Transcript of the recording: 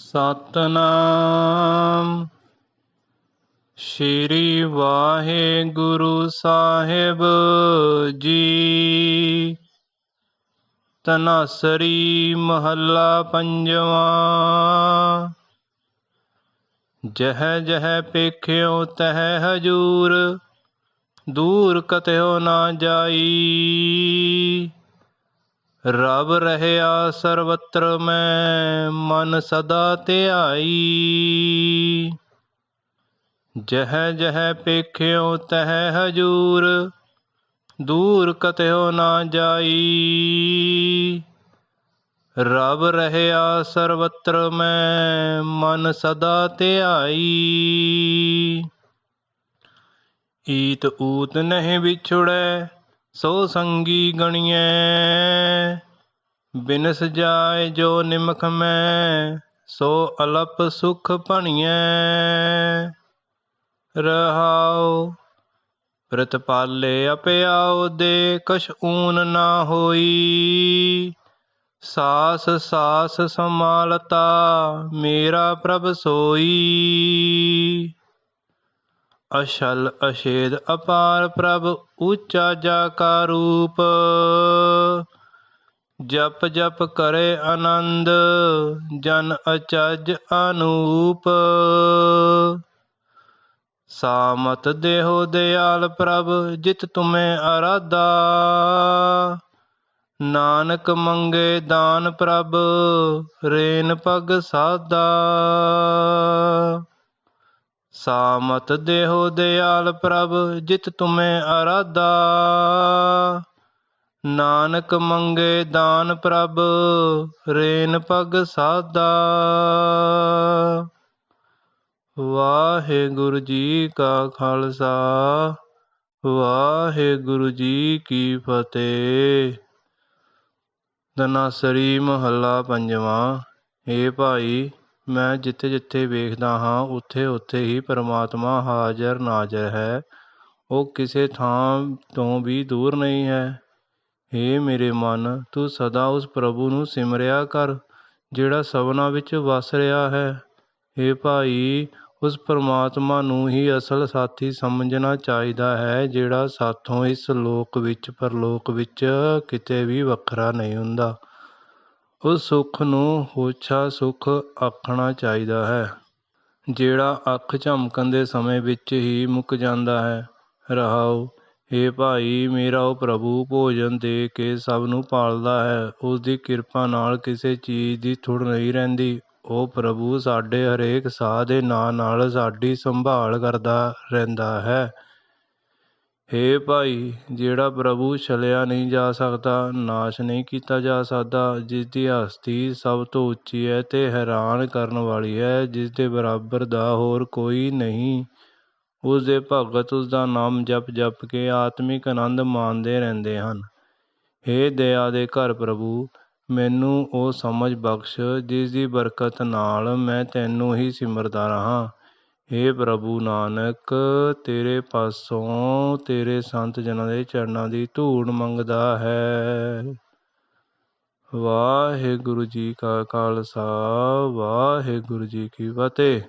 ਸਤਨਾਮ। ਸ਼੍ਰੀ ਵਾਹਿਗੁਰੂ ਸਾਹਿਬ ਜੀ। ਤਨਾਸਰੀ ਮਹੱਲਾ ਪੰਜਵਾਂ। ਜਹ ਜਹ ਪੇਖਿਓ ਤਹ ਹਜੂਰ, ਦੂਰ ਕਤਿਓ ਨਾ ਜਾਈ। ਰਬ ਰਹਿਆ ਸਰਵਤਰ ਮੈਂ, ਮਨ ਸਦਾ ਧਿਆਈ। ਜਹ ਜਹ ਪੇਖਿਓ ਤਹ ਹਜੂਰ, ਦੂਰ ਕਤਿਓ ਨਾ ਜਾਈ। ਰਬ ਰਹਿਆ ਸਰਵਤਰ ਮੈਂ, ਮਨ ਸਦਾ ਧਿਆਈ। ਈਤ ਊਤ ਨਹੀਂ ਵਿਛੜੈ ਸੋ ਸੰਗੀ ਗਣੀਐ, ਬਿਨਸ ਜਾਏ ਜੋ ਨਿਮਖ ਮੈਂ, ਸੋ ਅਲਪ ਸੁਖ ਭਣੀਐ। ਰਹਾਉ ਪ੍ਰਤਪਾਲੇ ਅਪਿਆਉ ਦੇ ਕਛ ਊਨ ਨਾ ਹੋਈ। ਸਾਸ ਸਾਸ ਸਮਾਲਤਾ ਮੇਰਾ ਪ੍ਰਭ ਸੋਈ। ਅਸ਼ਲ ਅਸ਼ੇਦ ਅਪਾਰ ਪ੍ਰਭ ਉੱਚਾ ਜਾ ਕਾ ਰੂਪ। ਜਪ ਜਪ ਕਰੇ ਆਨੰਦ, ਜਨ ਅਚਜ ਅਨੂਪ। ਸਾਮਤ ਦੇਹੋ ਦਿਆਲ ਪ੍ਰਭ, ਜਿਤ ਤੁਮੇ ਅਰਾਦਾ ਨਾਨਕ ਮੰਗੇ ਦਾਨ ਪ੍ਰਭ, ਰੇਨ ਪਗ ਸਾਦਾ। ਸਾਮਤ ਦੇਹੋ ਦਿਆਲ ਪ੍ਰਭ, ਜਿਤ ਤੁਮੇ ਅਰਾਧਾ। ਨਾਨਕ ਮੰਗੇ ਦਾਨ ਪ੍ਰਭ, ਰੇਨ ਪਗ ਸਾਦਾ। ਵਾਹਿਗੁਰੂ ਜੀ ਕਾ ਖਾਲਸਾ, ਵਾਹਿਗੁਰੂ ਜੀ ਕੀ ਫਤਿਹ। ਦਨਾਸਰੀ ਮਹੱਲਾ ਪੰਜਵਾਂ ਏ ਭਾਈ ਮੈਂ ਜਿੱਥੇ ਜਿੱਥੇ ਵੇਖਦਾ ਹਾਂ ਉੱਥੇ ਉੱਥੇ ਹੀ ਪਰਮਾਤਮਾ ਹਾਜ਼ਰ ਨਾਜ਼ਰ ਹੈ। ਉਹ ਕਿਸੇ ਥਾਂ ਤੋਂ ਵੀ ਦੂਰ ਨਹੀਂ ਹੈ। ਏ ਮੇਰੇ ਮਨ, ਤੂੰ ਸਦਾ ਉਸ ਪ੍ਰਭੂ ਨੂੰ ਸਿਮਰਿਆ ਕਰ, ਜਿਹੜਾ ਸਭਨਾਂ ਵਿੱਚ ਵਸ ਰਿਹਾ ਹੈ। ਏ ਭਾਈ, ਉਸ ਪਰਮਾਤਮਾ ਨੂੰ ਹੀ ਅਸਲ ਸਾਥੀ ਸਮਝਣਾ ਚਾਹੀਦਾ ਹੈ, ਜਿਹੜਾ ਸਾਥੋਂ ਇਸ ਲੋਕ ਵਿੱਚ, ਪਰਲੋਕ ਵਿੱਚ ਕਿਤੇ ਵੀ ਵੱਖਰਾ ਨਹੀਂ ਹੁੰਦਾ। ਉਸ ਸੁੱਖ ਨੂੰ ਹੋਛਾ ਸੁੱਖ ਆਖਣਾ ਚਾਹੀਦਾ ਹੈ। ਜਿਹੜਾ ਅੱਖ ਝਮਕਣ ਦੇ ਸਮੇਂ ਵਿੱਚ ਹੀ ਮੁੱਕ ਜਾਂਦਾ ਹੈ, ਰਹਾਉ ਏ ਭਾਈ, ਮੇਰਾ ਉਹ ਪ੍ਰਭੂ ਭੋਜਨ ਦੇ ਕੇ ਸਭ ਨੂੰ ਪਾਲਦਾ ਹੈ। ਉਸ ਦੀ ਕਿਰਪਾ ਨਾਲ ਕਿਸੇ ਚੀਜ਼ ਦੀ ਥੁੜ ਨਹੀਂ ਰਹਿੰਦੀ। ਉਹ ਪ੍ਰਭੂ ਸਾਡੇ ਹਰੇਕ ਸਾਹ ਦੇ ਨਾਂ ਨਾਲ ਸਾਡੀ ਸੰਭਾਲ ਕਰਦਾ ਰਹਿੰਦਾ ਹੈ। ਹੇ ਭਾਈ, ਜਿਹੜਾ ਪ੍ਰਭੂ ਛਲਿਆ ਨਹੀਂ ਜਾ ਸਕਦਾ, ਨਾਸ਼ ਨਹੀਂ ਕੀਤਾ ਜਾ ਸਕਦਾ, ਜਿਸ ਦੀ ਹਸਤੀ ਸਭ ਤੋਂ ਉੱਚੀ ਹੈ ਅਤੇ ਹੈਰਾਨ ਕਰਨ ਵਾਲੀ ਹੈ, ਜਿਸ ਦੇ ਬਰਾਬਰ ਦਾ ਹੋਰ ਕੋਈ ਨਹੀਂ। ਉਸ ਦੇ ਭਗਤ ਉਸ ਦਾ ਨਾਮ ਜਪ ਜਪ ਕੇ ਆਤਮਿਕ ਆਨੰਦ ਮਾਣਦੇ ਰਹਿੰਦੇ ਹਨ। ਹੇ ਦਇਆ ਦੇ ਘਰ ਪ੍ਰਭੂ, ਮੈਨੂੰ ਉਹ ਸਮਝ ਬਖਸ਼, ਜਿਸ ਦੀ ਬਰਕਤ ਨਾਲ ਮੈਂ ਤੈਨੂੰ ਹੀ ਸਿਮਰਦਾ ਰਹਾਂ। हे ਪ੍ਰਭੂ ਨਾਨਕ, ਤੇਰੇ ਪਾਸੋਂ ਤੇਰੇ ਸੰਤ ਜਨਾਂ ਦੇ ਚਰਨਾਂ ਦੀ ਧੂੜ ਮੰਗਦਾ ਹੈ। ਵਾਹਿਗੁਰੂ ਜੀ ਕਾ ਖਾਲਸਾ, ਵਾਹਿਗੁਰੂ ਜੀ ਕੀ ਫਤਿਹ।